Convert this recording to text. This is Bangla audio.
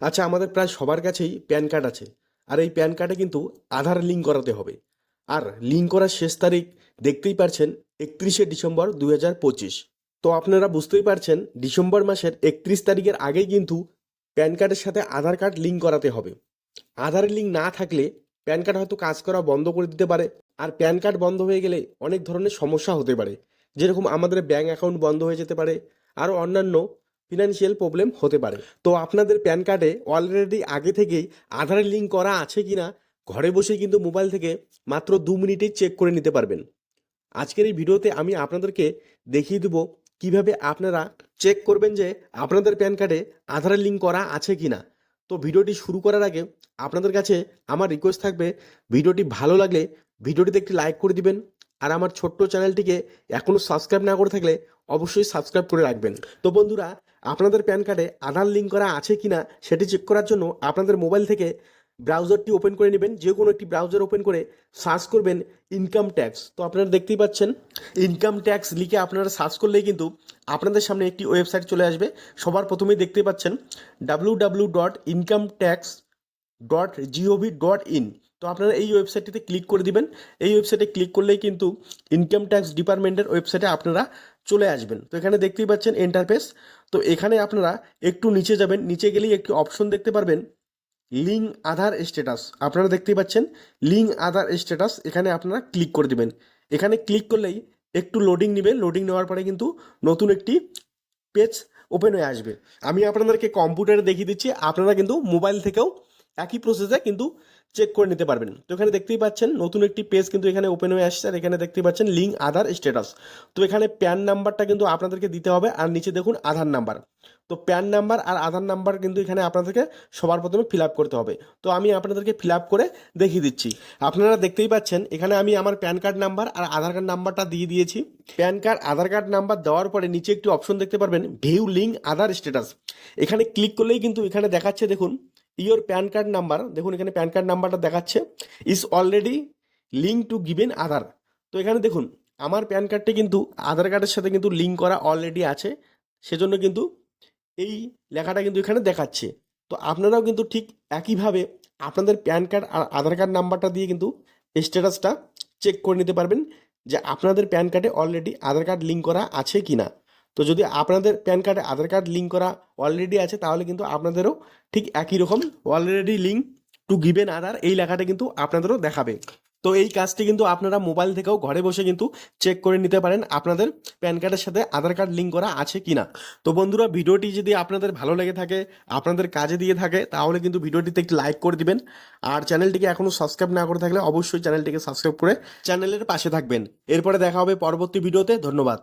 আচ্ছা আমাদের প্রায় সবার কাছেই প্যান কার্ড আছে। আর এই প্যান কার্ডে কিন্তু আধার লিঙ্ক করাতে হবে। আর লিঙ্ক করার শেষ তারিখ দেখতেই পারছেন একত্রিশে ডিসেম্বর দু হাজার পঁচিশ। তো আপনারা বুঝতেই পারছেন, ডিসেম্বর মাসের একত্রিশ তারিখের আগেই কিন্তু প্যান কার্ডের সাথে আধার কার্ড লিঙ্ক করাতে হবে। আধার লিঙ্ক না থাকলে প্যান কার্ড হয়তো কাজ করা বন্ধ করে দিতে পারে। আর প্যান কার্ড বন্ধ হয়ে গেলে অনেক ধরনের সমস্যা হতে পারে। যেরকম আমাদের ব্যাঙ্ক অ্যাকাউন্ট বন্ধ হয়ে যেতে পারে। আরও অন্যান্য ফিনান্সিয়াল প্রবলেম হতে পারে। তো আপনাদের প্যান কার্ডে অলরেডি আগে থেকেই আধারের লিঙ্ক করা আছে কিনা, ঘরে বসে কিন্তু মোবাইল থেকে মাত্র দু মিনিটেই চেক করে নিতে পারবেন। আজকের এই ভিডিওতে আমি আপনাদেরকে দেখিয়ে দেবো কীভাবে আপনারা চেক করবেন যে আপনাদের প্যান কার্ডে আধারের লিঙ্ক করা আছে কি না তো ভিডিওটি শুরু করার আগে আপনাদের কাছে আমার রিকোয়েস্ট থাকবে, ভিডিওটি ভালো লাগলে ভিডিওটিতে একটি লাইক করে দিবেন আর আমার ছোট্ট চ্যানেলটিকে এখনও সাবস্ক্রাইব না করে থাকলে অবশ্যই সাবস্ক্রাইব করে রাখবেন। তো বন্ধুরা আপনাদের প্যান কার্ডে আধার লিঙ্ক করা আছে কিনা সেটি চেক করার জন্য আপনাদের মোবাইল থেকে ব্রাউজারটি ওপেন করে নেবেন। যে কোনো একটি ব্রাউজার ওপেন করে সার্চ করবেন ইনকাম ট্যাক্স তো আপনারা দেখতেই পাচ্ছেন ইনকাম ট্যাক্স লিখে আপনারা সার্চ করলেই কিন্তু আপনাদের সামনে একটি ওয়েবসাইট চলে আসবে। সবার প্রথমেই দেখতে পাচ্ছেন W W dot income tax dot G O V dot in তো আপনারা এই ওয়েবসাইটটিতে ক্লিক করে দিবেন। এই ওয়েবসাইটে ক্লিক করলেই কিন্তু ইনকাম ট্যাক্স ডিপার্টমেন্টের ওয়েবসাইটে আপনারা চলে আসবেন। তো এখানে দেখতেই পাচ্ছেন এন্টারফেস তো এখানে আপনারা একটু নিচে যাবেন। নিচে গেলেই একটি অপশন দেখতে পারবেন লিঙ্ক আধার স্ট্যাটাস। আপনারা দেখতেই পাচ্ছেন লিঙ্ক আধার স্ট্যাটাস, এখানে আপনারা ক্লিক করে দেবেন। এখানে ক্লিক করলেই একটু লোডিং নেবে। লোডিং নেওয়ার পরে কিন্তু নতুন একটি পেজ ওপেন হয়ে আসবে। আমি আপনাদেরকে কম্পিউটারে দেখিয়ে দিচ্ছি। আপনারা কিন্তু মোবাইল থেকেও একই প্রসেসে কিন্তু চেক করে নিতে পারবেন। তো এখানে দেখতেই পাচ্ছেন, নতুন একটি পেজ কিন্তু এখানে ওপেন হয়ে আসছে, আর এখানে দেখতেই পাচ্ছেন লিঙ্ক আধার স্ট্যাটাস তো এখানে প্যান নাম্বারটা কিন্তু আপনাদেরকে দিতে হবে, আর নিচে দেখুন আধার নাম্বার তো প্যান নাম্বার আর আধার নাম্বার কিন্তু এখানে আপনাদেরকে সবার প্রথমে ফিল করতে হবে। তো আমি আপনাদেরকে ফিল করে দেখিয়ে দিচ্ছি। আপনারা দেখতেই পাচ্ছেন, এখানে আমি আমার প্যান কার্ড নাম্বার আর আধার কার্ড নাম্বারটা দিয়ে দিয়েছি। PAN card Aadhaar card number দেওয়ার পরে নিচে একটি অপশন দেখতে পারবেন ভিউ লিঙ্ক আধার স্ট্যাটাস এখানে ক্লিক করলেই কিন্তু এখানে দেখাচ্ছে, দেখুন ইওর প্যান কার্ড নাম্বার দেখুন এখানে প্যান কার্ড নাম্বারটা দেখাচ্ছে is already link to given Aadhaar তো এখানে দেখুন, আমার প্যান কার্ডটি কিন্তু আধার কার্ডের সাথে কিন্তু লিঙ্ক করা অলরেডি আছে, সেজন্য কিন্তু এই লেখাটা কিন্তু এখানে দেখাচ্ছে। তো আপনারাও কিন্তু ঠিক একইভাবে আপনাদের প্যান কার্ড আর আধার কার্ড নাম্বারটা দিয়ে কিন্তু স্ট্যাটাসটা চেক করে নিতে পারবেন যে আপনাদের প্যান কার্ডে অলরেডি আধার কার্ড লিঙ্ক করা আছে কি না তো যদি আপনাদের প্যান কার্ডে আধার কার্ড লিঙ্ক করা অলরেডি আছে, তাহলে কিন্তু আপনাদেরও ঠিক একই রকম already link to given Aadhaar এই লেখাটা কিন্তু আপনাদেরও দেখাবে। তো এই কাজটি কিন্তু আপনারা মোবাইল থেকেও ঘরে বসে কিন্তু চেক করে নিতে পারেন আপনাদের প্যান কার্ডের সাথে আধার কার্ড লিঙ্ক করা আছে কি না তো বন্ধুরা, ভিডিওটি যদি আপনাদের ভালো লেগে থাকে, আপনাদের কাজে দিয়ে থাকে, তাহলে কিন্তু ভিডিওটিতে একটি লাইক করে দিবেন। আর চ্যানেলটিকে এখনও সাবস্ক্রাইব না করে থাকলে অবশ্যই চ্যানেলটিকে সাবস্ক্রাইব করে চ্যানেলের পাশে থাকবেন। এরপরে দেখা হবে পরবর্তী ভিডিওতে, ধন্যবাদ।